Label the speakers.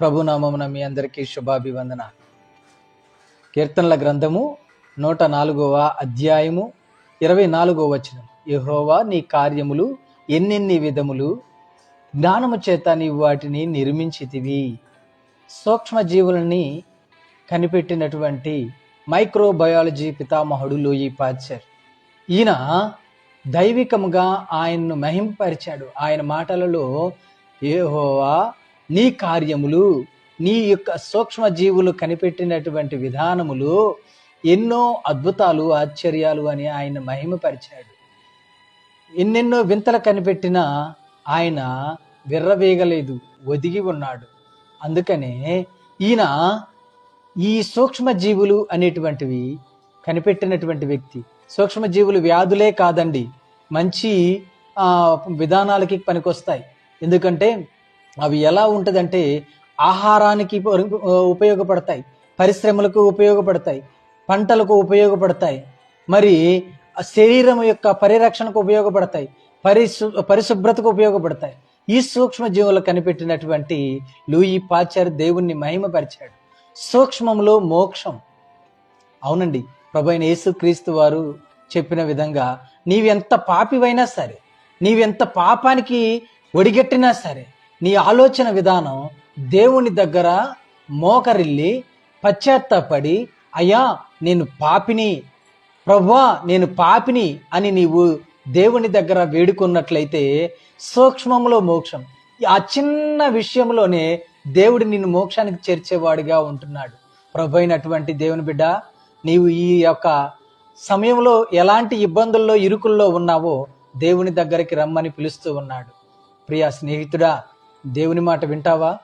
Speaker 1: ప్రభునామమున మీ అందరికీ శుభాభివందన. కీర్తనల గ్రంథము నూట నాలుగవ అధ్యాయము ఇరవై నాలుగవ వచనం. యహోవా నీ కార్యములు ఎన్నెన్ని విధములు? జ్ఞానము చేత నీవు వాటిని నిర్మించితివి. సూక్ష్మజీవులని కనిపెట్టినటువంటి మైక్రోబయాలజీ పితామహుడు లూయి పాచర్ ఈయన దైవికముగా ఆయన్ను మహింపరిచాడు. ఆయన మాటలలో ఏహోవా నీ కార్యములు నీ యొక్క సూక్ష్మజీవులు కనిపెట్టినటువంటి విధానములు ఎన్నో అద్భుతాలు ఆశ్చర్యాలు అని ఆయన మహిమపరిచాడు. ఎన్నెన్నో వింతలు కనిపెట్టినా ఆయన విర్రవేగలేదు ఒదిగి ఉన్నాడు. అందుకనే ఈయన ఈ సూక్ష్మజీవులు అనేటువంటివి కనిపెట్టినటువంటి వ్యక్తి. సూక్ష్మజీవులు వ్యాధులే కాదండి. మంచి విధానాలకి పనికొస్తాయి. ఎందుకంటే అవి ఎలా ఉంటుందంటే ఆహారానికి ఉపయోగపడతాయి పరిశ్రమలకు ఉపయోగపడతాయి పంటలకు ఉపయోగపడతాయి మరి శరీరం యొక్క పరిరక్షణకు ఉపయోగపడతాయి పరిశు పరిశుభ్రతకు ఉపయోగపడతాయి. ఈ సూక్ష్మ జీవులు కనిపెట్టినటువంటి లూయి పాచర్ దేవుణ్ణి మహిమపరిచాడు. సూక్ష్మంలో మోక్షం. అవునండి ప్రభు అయిన యేసుక్రీస్తు వారు చెప్పిన విధంగా నీవెంత పాపివైనా సరే నీవెంత పాపానికి ఒడిగట్టినా సరే నీ ఆలోచన విధానం దేవుని దగ్గర మోకరిల్లి పశ్చాత్తాపడి అయ్యా నేను పాపిని ప్రభా నేను పాపిని అని నీవు దేవుని దగ్గర వేడుకున్నట్లయితే సూక్ష్మంలో మోక్షం. ఆ చిన్న విషయంలోనే దేవుడు నిన్ను మోక్షానికి చేర్చేవాడిగా ఉంటున్నాడు. ప్రభు అయినటువంటి దేవుని బిడ్డ నీవు ఈ యొక్క సమయంలో ఎలాంటి ఇబ్బందుల్లో ఇరుకుల్లో ఉన్నావో దేవుని దగ్గరికి రమ్మని పిలుస్తూ ఉన్నాడు. ప్రియా స్నేహితుడా దేవుని మాట వింటావా?